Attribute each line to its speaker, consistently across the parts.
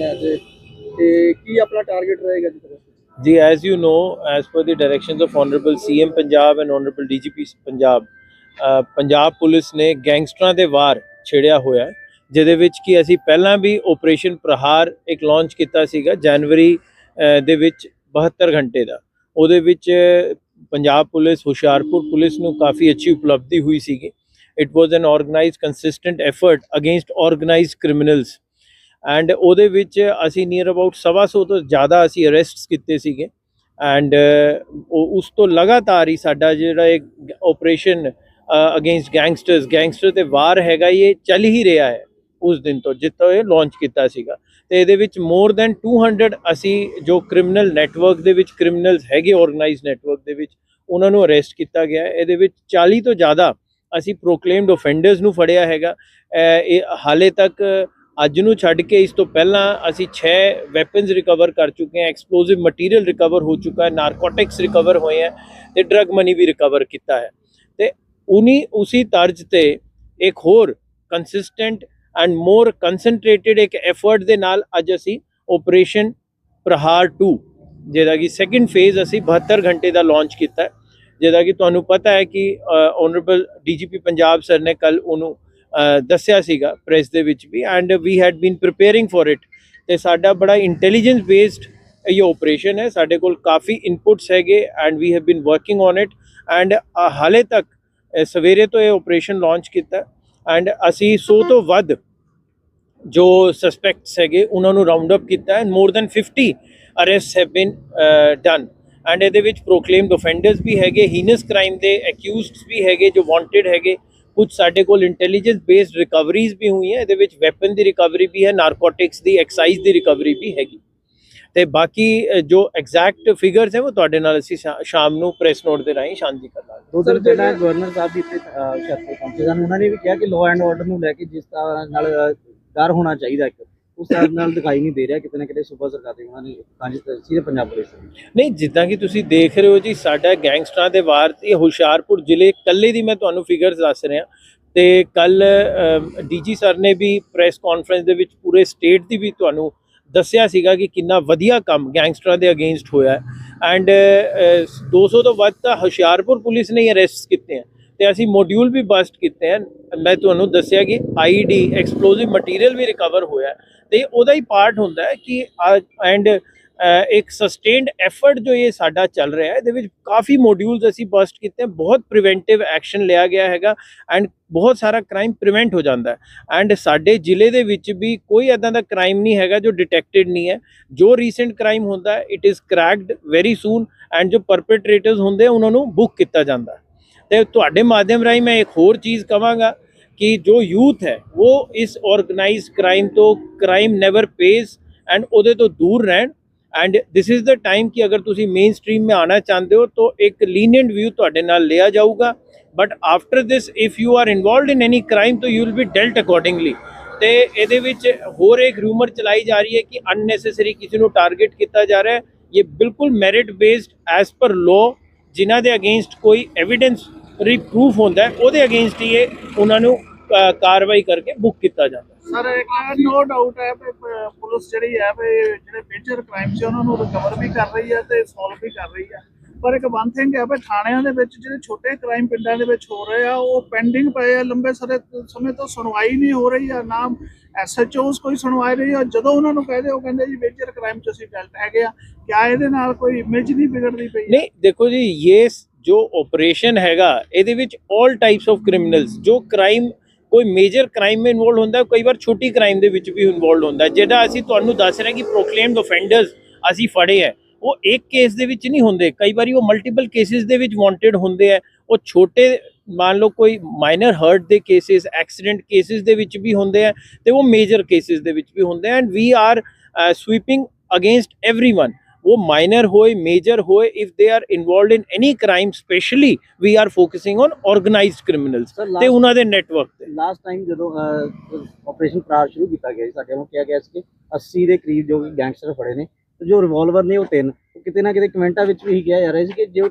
Speaker 1: ਨੇ ਅੱਜ। ਤੇ ਕੀ ਆਪਣਾ ਟਾਰਗੇਟ ਰਹੇਗਾ ਜੀ ਫਿਰ?
Speaker 2: जी as you know as per the directions of honorable cm punjab and honorable dgp punjab ਅ, ਪੰਜਾਬ ਪੁਲਿਸ ਨੇ ਗੈਂਗਸਟਰਾਂ ਦੇ ਵਾਰ ਛੇੜਿਆ ਹੋਇਆ ਹੈ, ਜਿਹਦੇ ਵਿੱਚ ਕਿ ਅਸੀਂ ਪਹਿਲਾਂ ਵੀ ਆਪਰੇਸ਼ਨ ਪ੍ਰਹਾਰ ਇੱਕ ਲਾਂਚ ਕੀਤਾ ਸੀਗਾ ਜਨਵਰੀ ਅ, ਦੇ ਵਿੱਚ 72 ਘੰਟੇ ਦਾ। ਉਹਦੇ ਵਿੱਚ ਪੰਜਾਬ ਪੁਲਿਸ ਹੁਸ਼ਿਆਰਪੁਰ ਪੁਲਿਸ ਨੂੰ ਕਾਫੀ ਅੱਛੀ ਉਪਲਬਧੀ ਹੋਈ ਸੀਗੀ। It was an organised consistent effort against organised criminals and ਉਹਦੇ ਵਿੱਚ ਅਸੀਂ ਨੀਅਰ ਅਬਾਊਟ ਸਵਾ ਸੌ ਤੋਂ ਜ਼ਿਆਦਾ ਅਸੀਂ ਅਰੈਸਟਸ ਕੀਤੇ ਸੀਗੇ। ਐਂਡ ਉਸ ਤੋਂ ਲਗਾਤਾਰ ਹੀ ਸਾਡਾ ਜਿਹੜਾ ਇਹ ਆਪਰੇਸ਼ਨ ਅਗੇਂਸਟ ਗੈਂਗਸਟਰਸ ਗੈਂਗਸਟਰ ਤੇ ਵਾਰ ਹੈਗਾ ਇਹ ਚੱਲ ਹੀ ਰਿਹਾ ਹੈ ਉਸ ਦਿਨ ਤੋਂ ਜਿੱਤੋਂ ਇਹ ਲਾਂਚ ਕੀਤਾ ਸੀਗਾ। ਤੇ ਇਹਦੇ ਵਿੱਚ ਮੋਰ ਦੈਨ 200 ਅਸੀਂ ਜੋ ਕ੍ਰਿਮੀਨਲ ਨੈਟਵਰਕ ਦੇ ਵਿੱਚ ਕ੍ਰਿਮੀਨਲਸ ਹੈਗੇ ਆਰਗੇਨਾਈਜ਼ਡ ਨੈਟਵਰਕ ਦੇ ਵਿੱਚ, ਉਹਨਾਂ ਨੂੰ ਅਰੈਸਟ ਕੀਤਾ ਗਿਆ ਇਹਦੇ ਵਿੱਚ 40 ਤੋਂ ਜ਼ਿਆਦਾ ਅਸੀਂ ਪ੍ਰੋਕਲੇਮਡ ਆਫੈਂਡਰਸ ਨੂੰ ਫੜਿਆ ਹੈਗਾ। ਇਹ ਹਾਲੇ ਤੱਕ ਅੱਜ ਨੂੰ ਛੱਡ ਕੇ ਇਸ ਤੋਂ ਪਹਿਲਾਂ ਅਸੀਂ 6 ਵੈਪਨਸ ਰਿਕਵਰ ਕਰ ਚੁੱਕੇ ਹਾਂ ਐਕਸਪਲੋਸਿਵ ਮਟੀਰੀਅਲ ਰਿਕਵਰ ਹੋ ਚੁੱਕਾ ਹੈ ਨਾਰਕੋਟਿਕਸ ਰਿਕਵਰ ਹੋਏ ਹੈ ਤੇ ਡਰਗ ਮਨੀ ਵੀ ਰਿਕਵਰ ਕੀਤਾ ਹੈ। ਤੇ ਉਨੀ, ਉਸੇ ਤਰਜ ਤੇ ਇੱਕ ਹੋਰ ਕੰਸਿਸਟੈਂਟ ਐਂਡ ਮੋਰ ਕਨਸੈਂਟਰੇਟਿਡ ਇੱਕ ਐਫਰਟ ਦੇ ਨਾਲ ਅੱਜ ਅਸੀਂ ਆਪਰੇਸ਼ਨ ਪ੍ਰਹਾਰ 2 ਜਿਹਦਾ ਕਿ ਸੈਕੰਡ ਫੇਜ਼ ਅਸੀਂ 72 ਘੰਟੇ ਦਾ ਲਾਂਚ ਕੀਤਾ ਹੈ, ਜਿਹਦਾ ਕਿ ਤੁਹਾਨੂੰ ਪਤਾ ਹੈ ਕਿ ਆਨਰੇਬਲ ਡੀਜੀਪੀ ਪੰਜਾਬ ਸਰ ਨੇ ਕੱਲ ਉਹਨੂੰ ਦੱਸਿਆ ਸੀਗਾ ਪ੍ਰੈਸ ਦੇ ਵਿੱਚ ਵੀ and we had been preparing for it ਤੇ ਸਾਡਾ ਬੜਾ ਇੰਟੈਲੀਜੈਂਸ ਬੇਸਡ ਇਹ ਆਪਰੇਸ਼ਨ ਹੈ, ਸਾਡੇ ਕੋਲ ਕਾਫੀ ਇਨਪੁਟਸ ਹੈਗੇ and we have been working on it and ਹਾਲੇ ਤੱਕ ਸਵੇਰੇ ਤੋਂ ਇਹ ਆਪਰੇਸ਼ਨ ਲਾਂਚ ਕੀਤਾ। ਐਂਡ ਅਸੀਂ 100 ਤੋਂ ਵੱਧ ਜੋ ਸਸਪੈਕਟਸ ਹੈਗੇ, ਉਹਨਾਂ ਨੂੰ ਰਾਉਂਡ ਅਪ ਕੀਤਾ and more than 50 arrest have been done and ਇਹਦੇ ਵਿੱਚ ਪ੍ਰੋਕਲੇਮਡ ਆਫੈਂਡਰਸ ਵੀ ਹੈਗੇ ਹੀਨਸ ਕ੍ਰਾਈਮ ਦੇ ਅਕਿਊਜ਼ਡਸ ਵੀ ਹੈਗੇ, ਜੋ ਵਾਂਟਡ ਹੈਗੇ। ਕੁਝ ਸਾਡੇ ਕੋਲ ਇੰਟੈਲੀਜੈਂਸ ਬੇਸਡ ਰਿਕਵਰੀਜ਼ ਵੀ ਹੋਈਆਂ ਇਹਦੇ ਵਿੱਚ ਵੈਪਨ ਦੀ ਰਿਕਵਰੀ ਵੀ ਹੈ ਨਾਰਕੋਟਿਕਸ ਦੀ ਐਕਸਾਈਜ਼ ਦੀ ਰਿਕਵਰੀ ਵੀ ਹੈਗੀ। ਤੇ ਬਾਕੀ ਜੋ ਐਗਜ਼ੈਕਟ ਫਿਗਰਸ ਹੈ ਉਹ ਤੁਹਾਡੇ ਨਾਲ ਅਸੀਂ ਸ਼ਾਮ ਨੂੰ ਪ੍ਰੈਸ ਨੋਟ ਦੇ ਰਾਹੀਂ ਸਾਂਝੀ ਕਰ ਲਾਂਗੇ।
Speaker 3: ਦੋ ਦਿਨ ਪਹਿਲਾਂ ਗਵਰਨਰ ਸਾਹਿਬ ਵੀ ਇੱਥੇ ਅਹ, ਪਹੁੰਚੇ ਸਨ। ਉਹਨਾਂ ਨੇ ਵੀ ਕਿਹਾ ਕਿ ਲਾਅ ਐਂਡ ਆਰਡਰ ਨੂੰ ਲੈ ਕੇ ਜਿਸ ਤਰ੍ਹਾਂ ਨਾਲ ਅਹ, ਡਰ ਹੋਣਾ ਚਾਹੀਦਾ ਇੱਕ। ਉਸ ਤਰ੍ਹਾਂ ਨਾਲ ਦਿਖਾਈ ਨਹੀਂ ਦੇ ਰਿਹਾ, ਕਿਤੇ ਨਾ ਕਿਤੇ ਸੂਬਾ ਸਰਕਾਰ ਦੇ ਉਹਨਾਂ ਨੇ ਸਾਂਝੀ ਸਿਰੇ ਪੰਜਾਬ ਪੁਲਿਸ
Speaker 2: ਨਹੀਂ, ਜਿੱਦਾਂ ਕਿ ਤੁਸੀਂ ਦੇਖ ਰਹੇ ਹੋ ਜੀ, ਸਾਡਾ ਗੈਂਗਸਟਰਾਂ ਦੇ ਵਾਰ ਤੇ ਹੁਸ਼ਿਆਰਪੁਰ ਜ਼ਿਲ੍ਹੇ ਕੱਲੇ ਦੀ ਮੈਂ ਤੁਹਾਨੂੰ ਫਿਗਰਸ ਦੱਸ ਰਿਹਾ। ਤੇ ਕੱਲ ਡੀਜੀ ਸਰ ਨੇ ਵੀ ਪ੍ਰੈਸ ਕਾਨਫਰੰਸ ਦੇ ਵਿੱਚ ਪੂਰੇ ਸਟੇਟ ਦੀ ਵੀ ਤੁਹਾਨੂੰ ਦੱਸਿਆ ਸੀਗਾ ਕਿ ਕਿੰਨਾ ਵਧੀਆ ਕੰਮ ਗੈਂਗਸਟਰਾਂ ਦੇ ਅਗੇਂਸਟ ਹੋਇਆ ਹੈ। ਐਂਡ 200 ਤੋਂ ਵੱਧ ਤਾਂ ਹੁਸ਼ਿਆਰਪੁਰ ਪੁਲਿਸ ਨੇ ਅਰੈਸਟ ਕੀਤੇ ਹੈ। ਤੇ ਅਸੀਂ ਮੋਡਿਊਲ ਵੀ ਬਸਟ ਕੀਤੇ ਹਨ ਮੈਂ ਤੁਹਾਨੂੰ ਦੱਸਿਆ ਕਿ ਆਈਡੀ ਐਕਸਪਲੋਸਿਵ ਮਟੀਰੀਅਲ ਵੀ ਰਿਕਵਰ ਹੋਇਆ ਹੈ। ਤੇ ਉਹਦਾ ਹੀ ਪਾਰਟ ਹੁੰਦਾ ਹੈ ਕਿ ਐਂਡ ਇੱਕ ਸਸਟੇਨਡ ਐਫਰਟ ਜੋ ਇਹ ਸਾਡਾ ਚੱਲ ਰਿਹਾ ਹੈ, ਇਹਦੇ ਵਿੱਚ ਕਾਫੀ ਮੋਡਿਊਲਸ ਅਸੀਂ ਬਸਟ ਕੀਤੇ ਹਨ ਬਹੁਤ ਪ੍ਰੀਵੈਂਟਿਵ ਐਕਸ਼ਨ ਲਿਆ ਗਿਆ ਹੈਗਾ ਐਂਡ ਬਹੁਤ ਸਾਰਾ ਕ੍ਰਾਈਮ ਪ੍ਰੀਵੈਂਟ ਹੋ ਜਾਂਦਾ ਹੈ। ਐਂਡ ਸਾਡੇ ਜ਼ਿਲ੍ਹੇ ਦੇ ਵਿੱਚ ਵੀ ਕੋਈ ਐਦਾਂ ਦਾ ਕ੍ਰਾਈਮ ਨਹੀਂ ਹੈਗਾ ਜੋ ਡਿਟੈਕਟਡ ਨਹੀਂ ਹੈ। ਜੋ ਰੀਸੈਂਟ ਕ੍ਰਾਈਮ ਹੁੰਦਾ ਹੈ it is cracked very soon and ਜੋ ਪਰਪੇਟ੍ਰੇਟਰਸ ਹੁੰਦੇ ਉਹਨਾਂ ਨੂੰ ਬੁੱਕ ਕੀਤਾ ਜਾਂਦਾ ਹੈ। ਤੇ ਤੁਹਾਡੇ ਮਾਧਿਅਮ ਰਾਹੀਂ ਮੈਂ ਇੱਕ ਹੋਰ ਚੀਜ਼ ਕਵਾਂਗਾ ਕਿ ਜੋ ਯੂਥ ਹੈ, ਉਹ ਇਸ ਆਰਗੇਨਾਈਜ਼ਡ ਕ੍ਰਾਈਮ ਤੋਂ ਕ੍ਰਾਈਮ ਨੈਵਰ ਪੇਸ ਐਂਡ ਉਹਦੇ ਤੋਂ ਦੂਰ ਰਹਿਣ। And this is the time ਕਿ ਅਗਰ ਤੁਸੀਂ ਮੇਨ ਸਟ੍ਰੀਮ ਮੇ ਆਣਾ ਚਾਹੁੰਦੇ ਹੋ, ਤਾਂ ਇੱਕ ਲੀਨੀਅੰਟ ਵਿਊ ਤੁਹਾਡੇ ਨਾਲ ਲਿਆ ਜਾਊਗਾ। But after this if you are involved in any crime ਤਾਂ you will be dealt accordingly ਤੇ ਇਹਦੇ ਵਿੱਚ ਹੋਰ ਇੱਕ ਰੂਮਰ ਚਲਾਈ ਜਾ ਰਹੀ ਹੈ ਕਿ ਅਨਨੈਸੈਸਰੀ ਕਿਸੇ ਨੂੰ ਟਾਰਗੇਟ ਕੀਤਾ ਜਾ ਰਿਹਾ ਹੈ। ਇਹ ਬਿਲਕੁਲ merit based as per law ਜਿਨ੍ਹਾਂ ਦੇ ਅਗੇਂਸਟ ਕੋਈ ਐਵੀਡੈਂਸ ਪ੍ਰੂਫ ਹੁੰਦਾ ਹੈ ਉਹਦੇ ਅਗੇਂਸਟ ਹੀ ਇਹ ਉਹਨਾਂ ਨੂੰ ਕਾਰਵਾਈ ਕਰਕੇ ਬੁੱਕ ਕੀਤਾ ਜਾਂਦਾ।
Speaker 4: ਸਰ ਇੱਕ ਨੋ ਡਾਊਟ ਹੈ ਕਿ ਪੁਲਿਸ ਜਿਹੜੀ ਹੈ ਵੀ ਜਿਹੜੇ ਮੇਜਰ ਕ੍ਰਾਈਮ ਸੀ ਉਹਨਾਂ ਨੂੰ ਰਿਕਵਰ ਵੀ ਕਰ ਰਹੀ ਹੈ ਤੇ ਸੋਲਵ ਵੀ ਕਰ ਰਹੀ ਹੈ। ਪਰ ਇੱਕ ਵਨ ਥਿੰਗ ਹੈ ਵੀ ਥਾਣਿਆਂ ਦੇ ਵਿੱਚ ਜਿਹੜੇ ਛੋਟੇ ਕ੍ਰਾਈਮ ਪਿੰਡਾਂ ਦੇ ਵਿੱਚ ਹੋ ਰਹੇ ਆ ਉਹ ਪੈਂਡਿੰਗ ਪਏ ਆ ਲੰਬੇ ਸਾਰੇ ਸਮੇਂ ਤੋਂ ਸੁਣਵਾਈ ਨਹੀਂ ਹੋ ਰਹੀ ਆ ਨਾ ਐਸਐਚਓਸ ਕੋਈ ਸੁਣਵਾਈ ਨਹੀਂ ਆ ਜਦੋਂ ਉਹਨਾਂ ਨੂੰ ਕਹਦੇ ਉਹ ਕਹਿੰਦੇ ਜੀ ਮੇਜਰ ਕ੍ਰਾਈਮ ਚ ਅਸੀਂ ਡੈਲਟ ਹੈਗੇ ਆ। ਕਿਆ ਇਹਦੇ ਨਾਲ ਕੋਈ ਇਮੇਜ ਨਹੀਂ ਵਿਗੜਦੀ ਪਈ?
Speaker 2: ਨਹੀਂ ਦੇਖੋ ਜੀ ਇਹ ਜੋ ਆਪਰੇਸ਼ਨ ਹੈਗਾ ਇਹਦੇ ਵਿੱਚ 올 ਟਾਈਪਸ ਆਫ ਕ੍ਰਿਮੀਨਲਸ ਜੋ ਕ੍ਰਾਈਮ ਕੋਈ ਮੇਜਰ ਕ੍ਰਾਈਮ ਵਿੱਚ ਇਨਵੋਲਡ ਹੁੰਦਾ ਹੈ, ਕਈ ਵਾਰ ਛੋਟੀ ਕ੍ਰਾਈਮ ਦੇ ਵਿੱਚ ਵੀ ਇਨਵੋਲਡ ਹੁੰਦਾ ਹੈ। ਜਿਹੜਾ ਅਸੀਂ ਤੁਹਾਨੂੰ ਦੱਸ ਰਹੇ ਹਾਂ ਕਿ ਪ੍ਰੋਕਲੇਮਡ ਆਫੈਂਡਰਸ ਅਸੀਂ ਫੜੇ ਹੈ ਉਹ ਇੱਕ ਕੇਸ ਦੇ ਵਿੱਚ ਨਹੀਂ ਹੁੰਦੇ ਕਈ ਵਾਰੀ ਉਹ ਮਲਟੀਪਲ ਕੇਸਿਸ ਦੇ ਵਿੱਚ ਵਾਂਟਡ ਹੁੰਦੇ ਆ ਉਹ ਛੋਟੇ ਮੰਨ ਲਓ ਕੋਈ ਮਾਈਨਰ ਹਰਟ ਦੇ ਕੇਸਿਸ ਐਕਸੀਡੈਂਟ ਕੇਸਿਸ ਦੇ ਵਿੱਚ ਵੀ ਹੁੰਦੇ ਆ ਤੇ ਉਹ ਮੇਜਰ ਕੇਸਿਸ ਦੇ ਵਿੱਚ ਵੀ ਹੁੰਦੇ ਆ and we are sweeping against everyone ਉਹ ਮਾਈਨਰ ਹੋਏ ਮੇਜਰ ਹੋਏ if they are involved in any crime specially we are focusing on organised criminals ਤੇ ਉਹਨਾਂ ਦੇ ਨੈਟਵਰਕ ਤੇ।
Speaker 3: ਲਾਸਟ ਟਾਈਮ ਜਦੋਂ ਆਪਰੇਸ਼ਨ ਪ੍ਰਾਰ ਸ਼ੁਰੂ ਕੀਤਾ ਗਿਆ ਸੀ ਸਾਡੇ ਨੂੰ ਕਿਹਾ ਗਿਆ ਸੀ ਕਿ 80 ਦੇ ਕਰੀਬ ਜੋ ਗੈਂਗਸਟਰ ਫੜੇ ਨੇ ਜੋ ਰਿਵਾਲਵਰ ਨੇ ਉਹ ਤਿੰਨ ਕਿਤੇ ਨਾ ਕਿਤੇ ਕਮੈਂਟਾਂ ਵਿੱਚ ਵੀ ਕਿਹਾ ਜਾ ਰਿਹਾ ਸੀ ਕਿ ਜੋ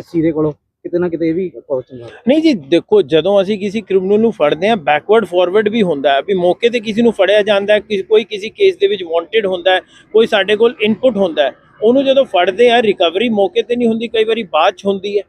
Speaker 3: 80 ਦੇ ਕੋਲੋਂ ਕਿਤੇ ਨਾ ਕਿਤੇ ਇਹ ਵੀ ਪਹੁੰਚਣਾ
Speaker 2: ਨਹੀਂ ਜੀ, ਦੇਖੋ, ਜਦੋਂ ਅਸੀਂ ਕਿਸੇ ਕ੍ਰਿਮੀਨਲ ਨੂੰ ਫੜਦੇ ਹਾਂ ਬੈਕਵਰਡ ਫਾਰਵਰਡ ਵੀ ਹੁੰਦਾ ਹੈ ਵੀ ਮੌਕੇ ਤੇ ਕਿਸੇ ਨੂੰ ਫੜਿਆ ਜਾਂਦਾ ਹੈ ਕੋਈ ਕਿਸੇ ਕੇਸ ਦੇ ਵਿੱਚ ਵਾਂਟਡ ਹੁੰਦਾ ਹੈ, ਕੋਈ ਸਾਡੇ ਕੋਲ ਇਨਪੁਟ ਹੁੰਦਾ ਹੈ, ਉਹਨੂੰ ਜਦੋਂ ਫੜਦੇ ਆ ਰਿਕਵਰੀ ਮੌਕੇ ਤੇ ਨਹੀਂ ਹੁੰਦੀ, ਕਈ ਵਾਰੀ ਬਾਅਦ ਚ ਹੁੰਦੀ ਹੈ।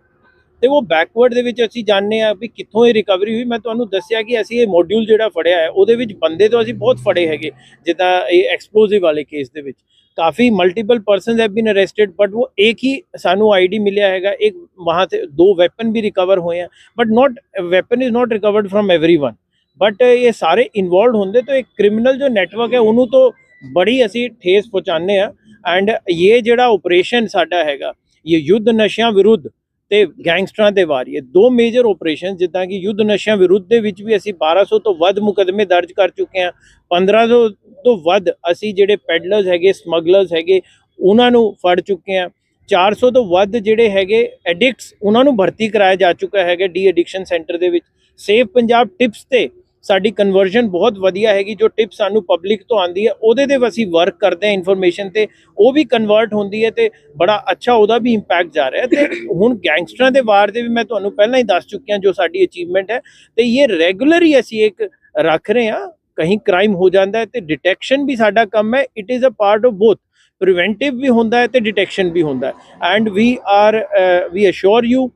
Speaker 2: ਤੇ ਉਹ ਬੈਕਵਰਡ ਦੇ ਵਿੱਚ ਅਸੀਂ ਜਾਣਦੇ ਆ ਵੀ ਕਿੱਥੋਂ ਇਹ ਰਿਕਵਰੀ ਹੋਈ ਮੈਂ ਤੁਹਾਨੂੰ ਦੱਸਿਆ ਕਿ ਅਸੀਂ ਇਹ ਮੋਡਿਊਲ ਜਿਹੜਾ ਫੜਿਆ ਹੈ ਉਹਦੇ ਵਿੱਚ ਬੰਦੇ ਤੋਂ ਅਸੀਂ ਬਹੁਤ ਫੜੇ ਹੈਗੇ ਜਿੱਦਾਂ ਇਹ ਐਕਸਪਲੋਸਿਵ ਵਾਲੇ ਕੇਸ ਦੇ ਵਿੱਚ ਕਾਫੀ multiple persons have been arrested but ਉਹ ਇੱਕ ਹੀ ਸਾਨੂੰ ਆਈਡੀ ਮਿਲਿਆ ਹੈਗਾ ਇੱਕ ਵਹਾਂ ਤੇ ਦੋ ਵੈਪਨ ਵੀ ਰਿਕਵਰ ਹੋਏ ਆ but not weapon is not recovered from everyone but ਇਹ ਸਾਰੇ ਇਨਵੋਲਡ ਹੁੰਦੇ ਤਾਂ ਇੱਕ ਕ੍ਰਿਮੀਨਲ ਜੋ ਨੈਟਵਰਕ ਹੈ ਉਹਨੂੰ ਤੋਂ ਬੜੀ ਅਸੀਂ ਠੇਸ ਪਹੁੰਚਾਉਂਦੇ ਆ ਐਂਡ ਇਹ ਜਿਹੜਾ ਆਪਰੇਸ਼ਨ ਸਾਡਾ ਹੈਗਾ ਇਹ ਯੁੱਧ ਨਸ਼ਿਆਂ ਵਿਰੁੱਧ ਤੇ ਗੈਂਗਸਟਰਾਂ ਦੇ ਵਾਰੀਏ ਦੋ ਮੇਜਰ ਆਪਰੇਸ਼ਨ ਜਿੱਦਾਂ ਕਿ ਯੁੱਧ ਨਸ਼ਿਆਂ ਵਿਰੁੱਧ ਦੇ ਵਿੱਚ ਵੀ ਅਸੀਂ 1200 ਤੋਂ ਵੱਧ ਮੁਕਦਮੇ ਦਰਜ ਕਰ ਚੁੱਕੇ ਹਾਂ। 1500 ਤੋਂ ਵੱਧ ਅਸੀਂ ਜਿਹੜੇ ਪੈਡਲਰਸ ਹੈਗੇ ਸਮਗਲਰਸ ਹੈਗੇ, ਉਹਨਾਂ ਨੂੰ ਫੜ ਚੁੱਕੇ ਹਾਂ। 400 ਤੋਂ ਵੱਧ ਜਿਹੜੇ ਹੈਗੇ ਐਡਿਕਟਸ ਉਹਨਾਂ ਨੂੰ ਭਰਤੀ ਕਰਾਇਆ ਜਾ ਚੁੱਕਾ ਹੈਗਾ ਡੀ ਐਡਿਕਸ਼ਨ ਸੈਂਟਰ ਦੇ ਵਿੱਚ। ਸੇਫ ਪੰਜਾਬ ਟਿਪਸ ਤੇ ਸਾਡੀ ਕਨਵਰਜਨ ਬਹੁਤ ਵਧੀਆ ਹੈਗੀ, ਜੋ ਟਿਪ ਸਾਨੂੰ ਪਬਲਿਕ ਤੋਂ ਆਂਦੀ ਹੈ, ਉਹਦੇ ਤੇ ਅਸੀਂ ਵਰਕ ਕਰਦੇ ਹਾਂ ਇਨਫੋਰਮੇਸ਼ਨ ਤੇ, ਉਹ ਵੀ ਕਨਵਰਟ ਹੁੰਦੀ ਹੈ ਤੇ ਬੜਾ ਅੱਛਾ ਉਹਦਾ ਵੀ ਇੰਪੈਕਟ ਜਾ ਰਿਹਾ ਹੈ। ਤੇ ਹੁਣ ਗੈਂਗਸਟਰਾਂ ਦੇ ਵਾਰ ਦੇ ਵੀ ਮੈਂ ਤੁਹਾਨੂੰ ਪਹਿਲਾਂ ਹੀ ਦੱਸ ਚੁੱਕਿਆ ਜੋ ਸਾਡੀ ਅਚੀਵਮੈਂਟ ਹੈ, ਤੇ ਇਹ ਰੈਗੂਲਰ ਹੀ ਅਸੀਂ ਇੱਕ ਰੱਖ ਰਹੇ ਹਾਂ, ਕਹੀਂ ਕ੍ਰਾਈਮ ਹੋ ਜਾਂਦਾ ਹੈ ਤੇ ਡਿਟੈਕਸ਼ਨ ਵੀ ਸਾਡਾ ਕੰਮ ਹੈ it is a part of both preventive ਵੀ ਹੁੰਦਾ ਹੈ ਤੇ ਡਿਟੈਕਸ਼ਨ ਵੀ ਹੁੰਦਾ ਹੈ। And we are we assure you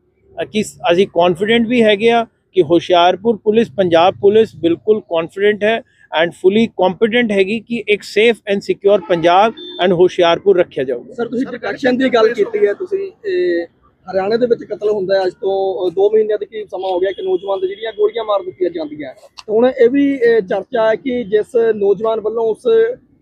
Speaker 2: ਕਿ ਅਸੀਂ ਕੌਨਫੀਡੈਂਟ ਵੀ ਹੈਗੇ ਆ ਕਿ ਹੁਸ਼ਿਆਰਪੁਰ ਪੁਲਿਸ, ਪੰਜਾਬ ਪੁਲਿਸ ਬਿਲਕੁਲ ਕੌਨਫੀਡੈਂਟ ਹੈ ਐਂਡ ਫੁੱਲੀ ਕੰਪੀਟੈਂਟ ਹੈਗੀ ਕਿ ਇੱਕ safe and secure Punjab and Hoshiarpur ਰੱਖਿਆ ਜਾਊਗਾ।
Speaker 1: ਸਰ ਤੁਸੀਂ ਪ੍ਰੋਟੈਕਸ਼ਨ ਦੀ ਗੱਲ ਕੀਤੀ ਹੈ, ਤੁਸੀਂ, ਇਹ, ਹਰਿਆਣੇ ਦੇ ਵਿੱਚ ਕਤਲ ਹੁੰਦਾ ਹੈ, ਅੱਜ ਤੋਂ 2 ਮਹੀਨਿਆਂ ਦੇ ਕਰੀਬ ਸਮਾਂ ਹੋ ਗਿਆ ਕਿ ਨੌਜਵਾਨ ਦੇ ਜਿਹੜੀਆਂ ਗੋਲੀਆਂ ਮਾਰ ਦਿੱਤੀਆਂ ਜਾਂਦੀਆਂ ਹੁਣ ਇਹ ਵੀ ਚਰਚਾ ਹੈ ਕਿ ਜਿਸ ਨੌਜਵਾਨ ਵੱਲੋਂ ਉਸ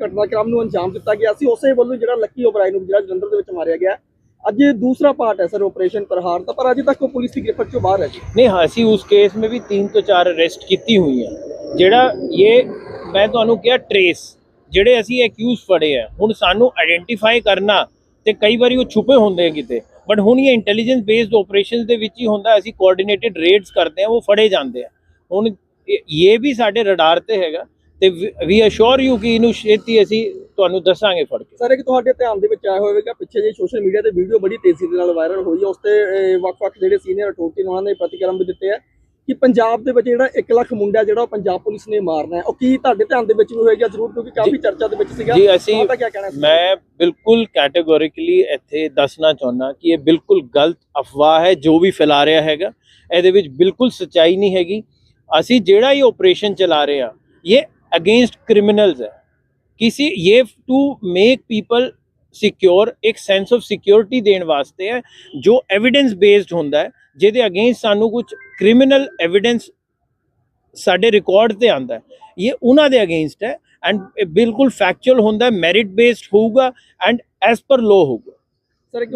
Speaker 1: ਘਟਨਾਕ੍ਰਮ ਨੂੰ ਅੰਜਾਮ ਦਿੱਤਾ ਗਿਆ ਸੀ, ਉਸੇ ਵੱਲੋਂ ਜਿਹੜਾ ਲੱਕੀ ਓਬਰਾਈ ਨੂੰ ਜਿਹੜਾ ਜਲੰਧਰ ਦੇ ਵਿੱਚ ਮਾਰਿਆ ਗਿਆ ਅੱਜ ਦੂਸਰਾ ਪਾਰਟ ਹੈ ਸਰ ਆਪਰੇਸ਼ਨ ਪ੍ਰਹਾਰ ਦਾ ਪਰ ਅਜੇ ਤੱਕ ਉਹ ਪੁਲਿਸ ਦੀ ਗ੍ਰਿਫਤ ਚੋਂ ਬਾਹਰ ਹੈ ਜੀ
Speaker 2: नहीं ਅਸੀਂ ਉਸ ਕੇਸ में भी तीन ਤੋਂ ਚਾਰ ਅਰੈਸਟ ਕੀਤੀ ਹੋਈ ਹੈ ਜਿਹੜਾ ਇਹ ਮੈਂ ਤੁਹਾਨੂੰ ਕਿਹਾ ਟਰੇਸ ਜਿਹੜੇ ਅਸੀਂ ਐਕਿਊਜ਼ ਫੜੇ ਆ ਹੁਣ ਸਾਨੂੰ ਆਇਡੈਂਟੀਫਾਈ ਕਰਨਾ ਤੇ ਕਈ ਵਾਰੀ ਉਹ ਛੁਪੇ ਹੁੰਦੇ ਆ ਕਿਤੇ ਬਟ ਹੁਣ ਇਹ ਇੰਟੈਲੀਜੈਂਸ ਬੇਸਡ ਆਪਰੇਸ਼ਨਸ ਦੇ ਵਿੱਚ ਹੀ ਹੁੰਦਾ ਅਸੀਂ ਕੋਆਰਡੀਨੇਟਡ ਰੇਡਸ ਕਰਦੇ ਆ ਉਹ ਫੜੇ ਜਾਂਦੇ ਆ ਹੁਣ ਇਹ ਇਹ ਵੀ ਸਾਡੇ ਰਡਾਰ ਤੇ ਹੈਗਾ ਤੇ ਵੀ ਅਸ਼ੋਰ ਯੂ ਕਿ ਇਹਨੂੰ ਛੇਤੀ ਅਸੀਂ ਤੁਹਾਨੂੰ ਦੱਸਾਂਗੇ ਫੜ ਕੇ।
Speaker 1: ਸਰ ਇੱਕ ਤੁਹਾਡੇ ਧਿਆਨ ਦੇ ਵਿੱਚ ਆਇਆ ਹੋਵੇਗਾ ਪਿੱਛੇ ਜੇ ਸੋਸ਼ਲ ਮੀਡੀਆ ਤੇ ਵੀਡੀਓ ਬੜੀ ਤੇਜ਼ੀ ਦੇ ਨਾਲ ਵਾਇਰਲ ਹੋਈ ਹੈ ਉਸ ਤੇ ਵੱਖ-ਵੱਖ ਜਿਹੜੇ ਸੀਨੀਅਰ ਅਥਾਰਟੀ ਨੇ ਉਹਨਾਂ ਨੇ ਪ੍ਰਤੀਕਰਮ ਵੀ ਦਿੱਤੇ ਆ ਕਿ ਪੰਜਾਬ ਦੇ ਵਿੱਚ ਜਿਹੜਾ 1 ਲੱਖ ਮੁੰਡਾ ਜਿਹੜਾ ਪੰਜਾਬ ਪੁਲਿਸ ਨੇ ਮਾਰਨਾ ਹੈ। ਉਹ ਕੀ ਤੁਹਾਡੇ ਧਿਆਨ ਦੇ ਵਿੱਚ ਵੀ ਹੋਏਗਾ ਜ਼ਰੂਰ ਕਿਉਂਕਿ ਕਾਫੀ ਚਰਚਾ ਦੇ ਵਿੱਚ ਸੀਗਾ।
Speaker 2: ਜੀ ਅਸੀਂ
Speaker 1: ਹੈ
Speaker 2: ਮੈਂ ਬਿਲਕੁਲ ਕੈਟੇਗੋਰਿਕਲੀ ਇੱਥੇ ਦੱਸਣਾ ਚਾਹੁੰਦਾ ਕਿ ਇਹ ਬਿਲਕੁਲ ਗਲਤ ਅਫਵਾਹ ਹੈ ਜੋ ਵੀ ਫੈਲਾ ਰਿਹਾ ਹੈਗਾ। ਇਹਦੇ ਵਿੱਚ ਬਿਲਕੁਲ ਸਚਾਈ ਨਹੀਂ ਹੈਗੀ। ਅਸੀਂ ਜਿਹੜਾ ਇਹ ਆਪਰੇਸ਼ਨ ਚਲਾ ਰਹੇ ਆ ਇਹ ਅਗੇਂਸਟ ਕ੍ਰਿਮੀਨਲਸ ਹੈ। ਕਿਸੇ ਇਹ ਟੂ ਮੇਕ ਪੀਪਲ ਸਿਕਿਉਰ ਇੱਕ ਸੈਂਸ ਆਫ ਸਿਕਿਉਰਿਟੀ ਦੇਣ ਵਾਸਤੇ ਹੈ ਜੋ ਐਵੀਡੈਂਸ ਬੇਸਡ ਹੁੰਦਾ ਹੈ ਜਿਹਦੇ ਅਗੇਂਸਟ ਸਾਨੂੰ ਕੁਝ ਕ੍ਰਿਮੀਨਲ ਐਵੀਡੈਂਸ ਸਾਡੇ ਰਿਕਾਰਡ ਤੇ ਆਂਦਾ ਹੈ ਇਹ ਉਹਨਾਂ ਦੇ ਅਗੇਂਸਟ ਹੈ ਐਂਡ ਬਿਲਕੁਲ ਫੈਕਚੁਅਲ ਹੁੰਦਾ ਮੈਰਿਟ ਬੇਸਡ ਹੋਊਗਾ ਐਂਡ ਐਸ ਪਰ ਲੋ ਹੋਊਗਾ